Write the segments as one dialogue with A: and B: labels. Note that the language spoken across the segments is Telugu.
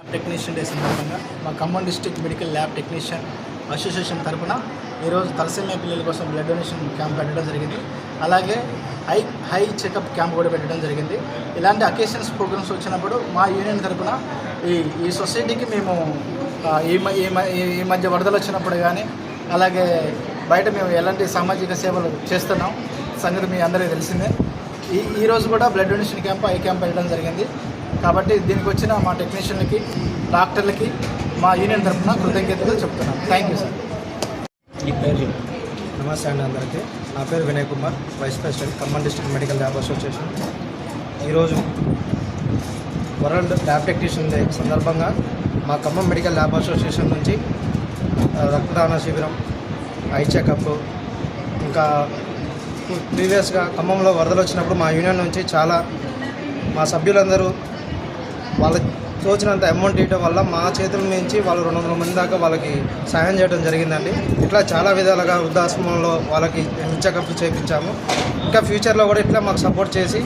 A: ల్యాబ్ టెక్నీషియన్ డే సందర్భంగా మా Khammam district medical lab technician association తరఫున ఈరోజు తలసేమియా పిల్లల కోసం బ్లడ్ డొనేషన్ క్యాంప్ పెట్టడం జరిగింది. అలాగే హై హై చెకప్ క్యాంప్ కూడా పెట్టడం జరిగింది. ఇలాంటి అకేషన్స్ ప్రోగ్రామ్స్ వచ్చినప్పుడు మా యూనియన్ తరఫున ఈ ఈ సొసైటీకి మేము ఈ మ- ఈ ఈ- మధ్య వరదలు వచ్చినప్పుడు కానీ అలాగే బయట మేము ఎలాంటి సామాజిక సేవలు చేస్తున్నాం సంగతి మీ అందరికీ తెలిసిందే. ఈ ఈరోజు కూడా blood donation camp eye camp పెట్టడం జరిగింది. కాబట్టి దీనికి వచ్చిన మా టెక్నీషియన్లకి డాక్టర్లకి మా యూనియన్ తరఫున కృతజ్ఞతలు చెప్తున్నాం. థ్యాంక్ యూ సార్
B: ఈ పేరు చెప్పు.
C: నమస్తే అండి అందరికీ. నా పేరు Vinay Kumar vice president Khammam district medical lab association ఈరోజు వరల్డ్ ల్యాబ్ టెక్నీషియన్ డే సందర్భంగా మా ఖమ్మం మెడికల్ ల్యాబ్ అసోసియేషన్ నుంచి రక్తదాన శిబిరం ఐ చెకప్ ఇంకా ప్రీవియస్గా ఖమ్మంలో వరదలు వచ్చినప్పుడు మా యూనియన్ నుంచి చాలా మా సభ్యులందరూ వాళ్ళ తోచినంత అమౌంట్ ఇవ్వడం వల్ల మా చేతుల నుంచి వాళ్ళు రెండు వందల మంది దాకా వాళ్ళకి సాయం చేయడం జరిగిందండి. ఇట్లా చాలా విధాలుగా వృద్ధాశ్రమంలో వాళ్ళకి చెకప్ చేయించాము ఇంకా ఫ్యూచర్లో కూడా ఇట్లా మాకు సపోర్ట్ చేసి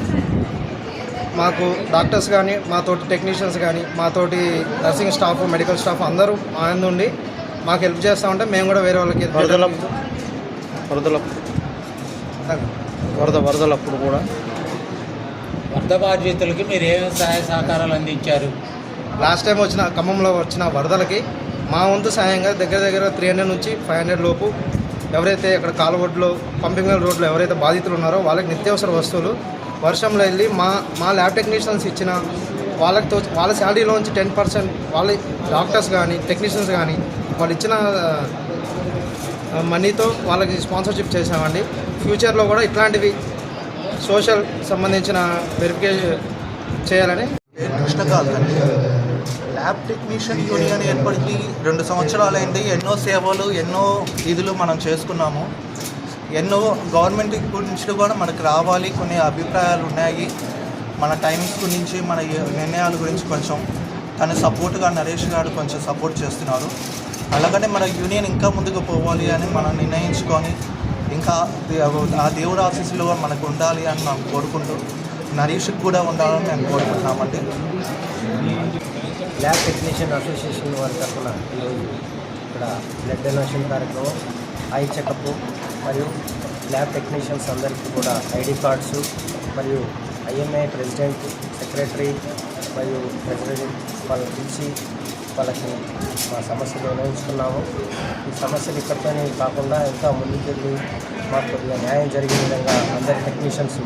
C: మాకు డాక్టర్స్ కానీ మాతోటి టెక్నీషియన్స్ కానీ మాతోటి నర్సింగ్ స్టాఫ్ మెడికల్ స్టాఫ్ అందరూ మా నుండి మాకు హెల్ప్ చేస్తూ ఉంటే మేము కూడా వేరే వాళ్ళకి
B: వరదలప్పుడు వరదలప్పుడు వరద వరదలప్పుడు కూడా
D: వరద బాధితులకి మీరు ఏమేమి సహాయ సహకారాలు అందించారు?
C: లాస్ట్ టైం వచ్చిన ఖమ్మంలో వచ్చిన వరదలకి మా వంతు సహాయంగా దగ్గర దగ్గర త్రీ హండ్రెడ్ నుంచి ఫైవ్ హండ్రెడ్ లోపు ఎవరైతే ఇక్కడ కాలువడ్లో పంపింగ్ రోడ్లో ఎవరైతే బాధితులు ఉన్నారో వాళ్ళకి నిత్యావసర వస్తువులు వర్షంలో వెళ్ళి మా మా ల్యాబ్ టెక్నీషియన్స్ ఇచ్చిన వాళ్ళకి తో వాళ్ళ శాలరీలోంచి టెన్ పర్సెంట్ వాళ్ళ డాక్టర్స్ కానీ టెక్నీషియన్స్ కానీ వాళ్ళు ఇచ్చిన మనీతో వాళ్ళకి స్పాన్సర్షిప్ చేసామండి ఫ్యూచర్లో కూడా ఇట్లాంటివి సోషల్ సంబంధించిన వెరిఫికేషన్ చేయాలని.
E: కృష్ణకాంత్ అండి ల్యాబ్ టెక్నీషియన్ యూనియన్ ఏర్పడి రెండు సంవత్సరాలైంది. ఎన్నో సేవలు ఎన్నో విధులు మనం చేసుకున్నాము. ఎన్నో గవర్నమెంట్ గురించి కూడా మనకు రావాలి. కొన్ని అభిప్రాయాలు ఉన్నాయి. మన టైమింగ్స్ గురించి మన నిర్ణయాల గురించి కొంచెం తను సపోర్ట్గా నరేష్ గారు కొంచెం సపోర్ట్ చేస్తున్నారు. అలాగనే మన యూనియన్ ఇంకా ముందుకు పోవాలి అని మనం నిర్ణయించుకొని ఇంకా ఆ దేవుడు ఆశీస్సులు మనకు ఉండాలి అని మనం కోరుకుంటూ నరీష్కి కూడా ఉండాలని మేము కోరుకుంటున్నామండి
F: ల్యాబ్ టెక్నీషియన్ అసోసియేషన్ వారి తరఫున ఈరోజు ఇక్కడ బ్లడ్ డొనేషన్ కార్యక్రమం ఐ చెకప్ మరియు ల్యాబ్ టెక్నీషియన్స్ అందరికీ కూడా ఐడి కార్డ్స్ మరియు ఐఎంఏ ప్రెసిడెంట్ సెక్రటరీ మరియు ప్రెసిడెంట్ వాళ్ళని పిలిచి వాళ్ళకి మా సమస్యలు నిర్ణయించుకున్నాము. ఈ సమస్యలు ఇక్కడితోనే కాకుండా ఇంకా ముందుకెళ్ళి మాకు కొద్దిగా న్యాయం జరిగే విధంగా అందరి టెక్నీషియన్స్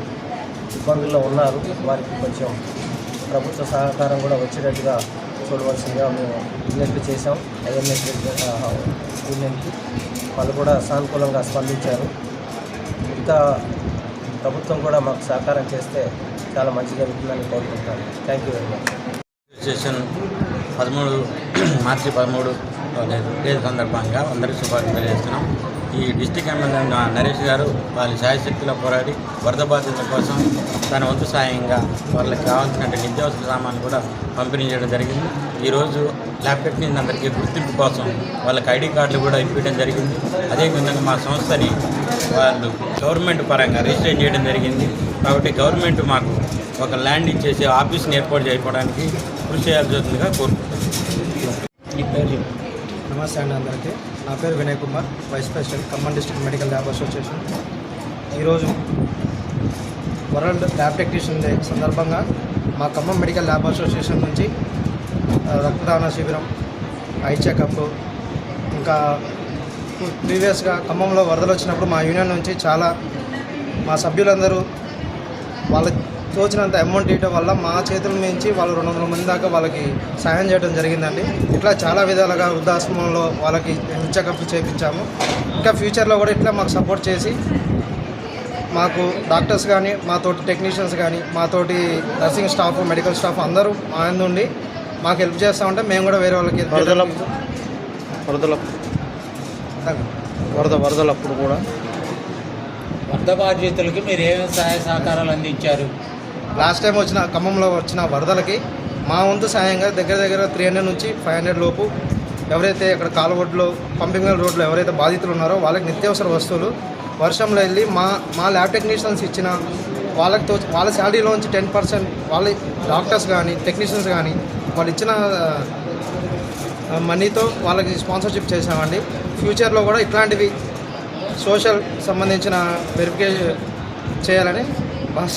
F: ఇబ్బందుల్లో ఉన్నారు. వారికి కొంచెం ప్రభుత్వ సహకారం కూడా వచ్చేటట్టుగా చూడవలసిందిగా మేము విజ్ఞప్తి చేశాం. ఐఎంఎస్ యూనియన్కి వాళ్ళు కూడా సానుకూలంగా స్పందించారు. ఇంకా ప్రభుత్వం కూడా మాకు సహకారం చేస్తే చాలా మంచి జరుగుతుందని కోరుకుంటాను. థ్యాంక్ యూ వెరీ మచ్
D: పదమూడు మార్చి పదమూడు డే సందర్భంగా అందరికీ శుభాకాంక్షలు తెలియజేస్తున్నాం. ఈ డిస్టిక్ ఎమ్మెల్యే నరేష్ గారు వాళ్ళ శాయశక్తిలో పోరాడి వరద బాధితుల కోసం తన వంతు సాయంగా వాళ్ళకి కావాల్సిన నిత్యావసర సామాన్లు కూడా పంపిణీ చేయడం జరిగింది. ఈరోజు ల్యాప్టాప్ టెక్నీషియన్ అందరికీ గుర్తింపు కోసం వాళ్ళకి ఐడి కార్డులు కూడా ఇప్పించడం జరిగింది. అదేవిధంగా మా సంస్థని వాళ్ళు గవర్నమెంట్ పరంగా రిజిస్టర్ చేయడం జరిగింది. కాబట్టి గవర్నమెంట్ మాకు ఒక ల్యాండ్ ఇచ్చేసి ఆఫీస్ని ఏర్పాటు చేయడానికి కృషి చేయాల్సి వస్తుందిగా కోరుకుంటున్నాను
C: నమస్తే అండి అందరికీ. నా పేరు Vinay Kumar vice president Khammam district medical lab association ఈరోజు వరల్డ్ ల్యాబ్ టెక్నీషియన్ డే సందర్భంగా మా ఖమ్మం మెడికల్ ల్యాబ్ అసోసియేషన్ నుంచి రక్తదాన శిబిరం ఐ చెకప్ ఇంకా ప్రీవియస్గా ఖమ్మంలో వరదలు వచ్చినప్పుడు మా యూనియన్ నుంచి చాలా మా సభ్యులందరూ వాళ్ళ తోచినంత అమౌంట్ ఇవ్వడం వల్ల మా చేతుల నుంచి వాళ్ళు రెండు వందల మంది దాకా వాళ్ళకి సాయం చేయడం జరిగిందండి. ఇట్లా చాలా విధాలుగా వృద్ధాశ్రమంలో వాళ్ళకి చెకప్ చేయించాము ఇంకా ఫ్యూచర్లో కూడా ఇట్లా మాకు సపోర్ట్ చేసి మాకు డాక్టర్స్ కానీ మాతోటి టెక్నీషియన్స్ కానీ మాతోటి నర్సింగ్ స్టాఫ్ మెడికల్ స్టాఫ్ అందరూ మా నుండి మాకు హెల్ప్ చేస్తూ ఉంటే మేము కూడా వేరే వాళ్ళకి
B: వరదలప్పుడు. వరద వరదలప్పుడు కూడా.
D: వరద బాధితులకి మీరు ఏమేమి సహాయ సహకారాలు అందించారు?
C: లాస్ట్ టైం వచ్చిన ఖమ్మంలో వచ్చిన వరదలకి మా వంతు సాయంగా దగ్గర దగ్గర త్రీ హండ్రెడ్ నుంచి ఫైవ్ హండ్రెడ్ లోపు ఎవరైతే ఇక్కడ కాలువడ్లు పంపింగ్ రోడ్లు రోడ్లో ఎవరైతే బాధితులు ఉన్నారో వాళ్ళకి నిత్యావసర వస్తువులు వర్షంలో వెళ్ళి మా మా ల్యాబ్ టెక్నీషియన్స్ ఇచ్చిన వాళ్ళకి తో వాళ్ళ శాలరీలోంచి టెన్ పర్సెంట్ వాళ్ళ డాక్టర్స్ కానీ టెక్నీషియన్స్ కానీ వాళ్ళు ఇచ్చిన మనీతో వాళ్ళకి స్పాన్సర్షిప్ చేసామండి ఫ్యూచర్లో కూడా ఇట్లాంటివి సోషల్ సంబంధించిన వెరిఫికేషన్ చేయాలని భాష